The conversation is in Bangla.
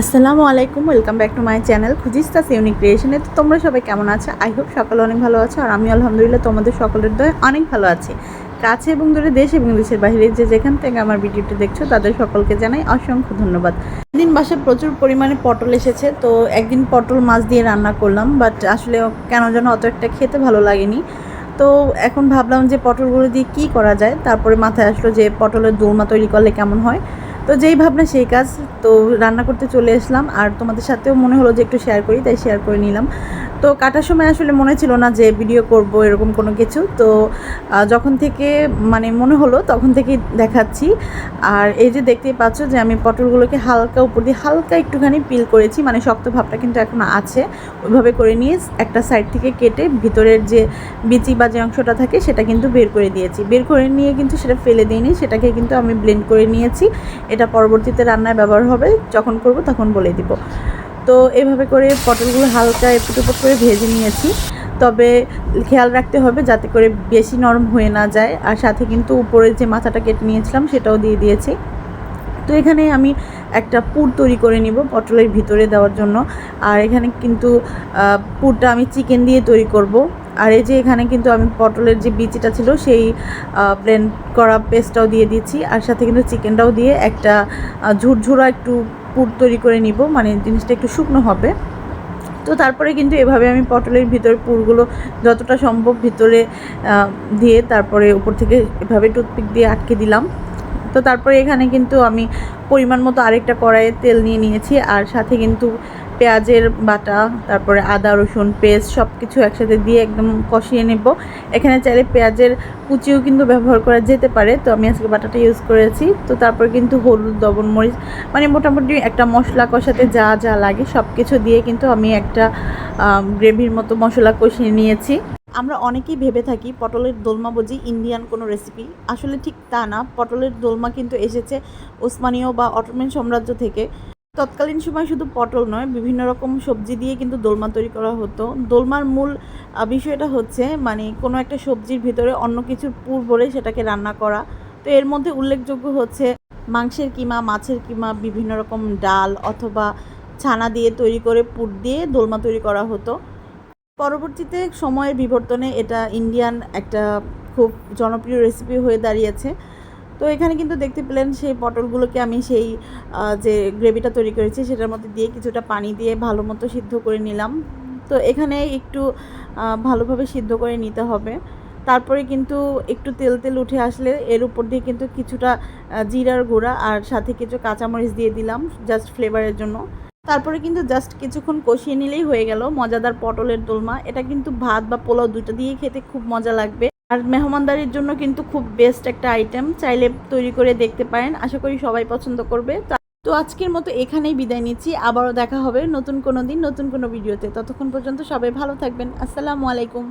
আসসালামু আলাইকুম welcome back to my channel খুঁজিস্তাস unique ক্রিয়েশনে তো তোমরা সবাই কেমন আছো? আই হোপ সকালে অনেক ভালো আছো, আর আমি আলহামদুলিল্লাহ তোমাদের সকলের দয়ে অনেক ভালো আছি। কাছে এবং দূরে দেশ এবং দেশের বাইরে যে যেখান থেকে আমার ভিডিওটি দেখছ, তাদের সকলকে জানাই অসংখ্য ধন্যবাদ। দিন বাসায় প্রচুর পরিমাণে পটল এসেছে, তো একদিন পটল মাছ দিয়ে রান্না করলাম বাট আসলে কেন যেন অত একটা খেতে ভালো লাগেনি। তো এখন ভাবলাম যে পটলগুলো দিয়ে কী করা যায়, তারপরে মাথায় আসলো যে পটলের দোলমা তৈরি করলে কেমন হয়। তো যেই ভাবনা, সেই কাজ। তো রান্না করতে চলে আসলাম। আর তোমাদের সাথেও মনে হলো যে একটু শেয়ার করি, তাই শেয়ার করে নিলাম। তো কাটার সময় আসলে মনে ছিল না যে ভিডিও করব এরকম কোনো কিছু। তো যখন থেকে মানে মনে হলো, তখন থেকে দেখাচ্ছি। আর এই যে দেখতেই পাচ্ছ যে আমি পটলগুলোকে হালকা উপর দিয়ে হালকা একটুখানি পিল করেছি। মানে শক্ত ভাবটা কিন্তু এখন আছে। ওইভাবে করে নিয়ে একটা সাইড থেকে কেটে ভিতরের যে বিচি বা যে অংশটা থাকে, সেটা কিন্তু বের করে দিয়েছি। বের করে নিয়ে কিন্তু সেটা ফেলে দিইনি। সেটাকে কিন্তু আমি ব্লেন্ড করে নিয়েছি। এটা পরবর্তীতে রান্নায় ব্যবহার হবে, যখন করব তখন বলে দিব। তো এভাবে করে পটলগুলো হালকা এপুট উপর করে ভেজে নিয়েছি। তবে খেয়াল রাখতে হবে যাতে করে বেশি নরম হয়ে না যায়। আর সাথে কিন্তু উপরে যে মাথাটা কেটে নিয়েছিলাম সেটাও দিয়ে দিয়েছি। তো এখানে আমি একটা পুর তৈরি করে নিব পটলের ভিতরে দেওয়ার জন্য। আর এখানে কিন্তু পুরটা আমি চিকেন দিয়ে তৈরি করব। আর এই যে এখানে কিন্তু আমি পটলের যে বিচিটা ছিল, সেই ব্লেন্ড করা পেস্টটাও দিয়ে দিচ্ছি আর সাথে কিন্তু চিকেনটাও দিয়ে একটা ঝুরঝুরা একটু পুর তৈরি করে নিব মানে জিনিসটা একটু শুকনো হবে। তো তারপরে কিন্তু এভাবে আমি পটলের ভিতরে পুরগুলো যতটা সম্ভব ভিতরে দিয়ে তারপরে উপর থেকে এভাবে টুথপিক দিয়ে আটকে দিলাম। তো তারপরে এখানে কিন্তু আমি পরিমাণ মতো আরেকটা কড়াইয়ে তেল নিয়ে নিয়েছি। আর সাথে কিন্তু পেঁয়াজের বাটা, তারপরে আদা, রসুন, পেস্ট সব কিছু একসাথে দিয়ে একদম কষিয়ে নেব। এখানে চাইলে পেঁয়াজের কুচিও কিন্তু ব্যবহার করা যেতে পারে, তো আমি আজকে বাটাটা ইউজ করেছি। তো তারপর কিন্তু হলুদ, লবণ, মরিচ মানে মোটামুটি একটা মশলা কষাতে যা যা লাগে সব কিছু দিয়ে কিন্তু আমি একটা গ্রেভির মতো মশলা কষিয়ে নিয়েছি। আমরা অনেকেই ভেবে থাকি পটলের দোলমা বুঝি ইন্ডিয়ান কোনো রেসিপি আসলে ঠিক তা না, পটলের দোলমা কিন্তু এসেছে ওসমানীয় বা অটোমেন সাম্রাজ্য থেকে। তৎকালীন সময় শুধু পটল নয়, বিভিন্ন রকম সবজি দিয়ে কিন্তু দোলমা তৈরি করা হতো। দোলমার মূল বিষয়টা হচ্ছে মানে কোনো একটা সবজির ভিতরে অন্য কিছুর পুর ভরে সেটাকে রান্না করা। তো এর মধ্যে উল্লেখযোগ্য হচ্ছে, মাংসের কিমা, মাছের কিমা, বিভিন্ন রকম ডাল অথবা ছানা দিয়ে তৈরি করে পুর দিয়ে দোলমা তৈরি করা হতো। পরবর্তীতে সময়ের বিবর্তনে এটা ইন্ডিয়ান একটা খুব জনপ্রিয় রেসিপি হয়ে দাঁড়িয়েছে। তো এখানে কিন্তু দেখতে পেলেন সেই পটলগুলোকে আমি সেই যে গ্রেভিটা তৈরি করেছি সেটার মধ্যে দিয়ে কিছুটা পানি দিয়ে ভালো মতো সিদ্ধ করে নিলাম। তো এখানে একটু ভালোভাবে সিদ্ধ করে নিতে হবে। তারপরে কিন্তু একটু তেল তেল উঠে আসলে এর উপর দিয়ে কিন্তু কিছুটা জিরার গুঁড়া আর সাথে কিছু কাঁচামরিচ দিয়ে দিলাম জাস্ট ফ্লেভারের জন্য। তারপরে কিন্তু জাস্ট কিছুক্ষণ কষিয়ে নিলেই হয়ে গেল মজাদার পটলের দোলমা। এটা কিন্তু ভাত বা পোলাও দুটো দিয়ে খেতে খুব মজা লাগবে। আর মেহমানদারির জন্য কিন্তু খুব বেস্ট একটা আইটেম চাইলে তৈরি করে দেখতে পারেন। আশা করি সবাই পছন্দ করবে। তো- আজকের মতো এখানেই বিদায় নিচ্ছি। আবারও দেখা হবে নতুন কোনো দিন, নতুন কোনো ভিডিওতে ততক্ষণ পর্যন্ত সবাই ভালো থাকবেন। আসসালামু আলাইকুম।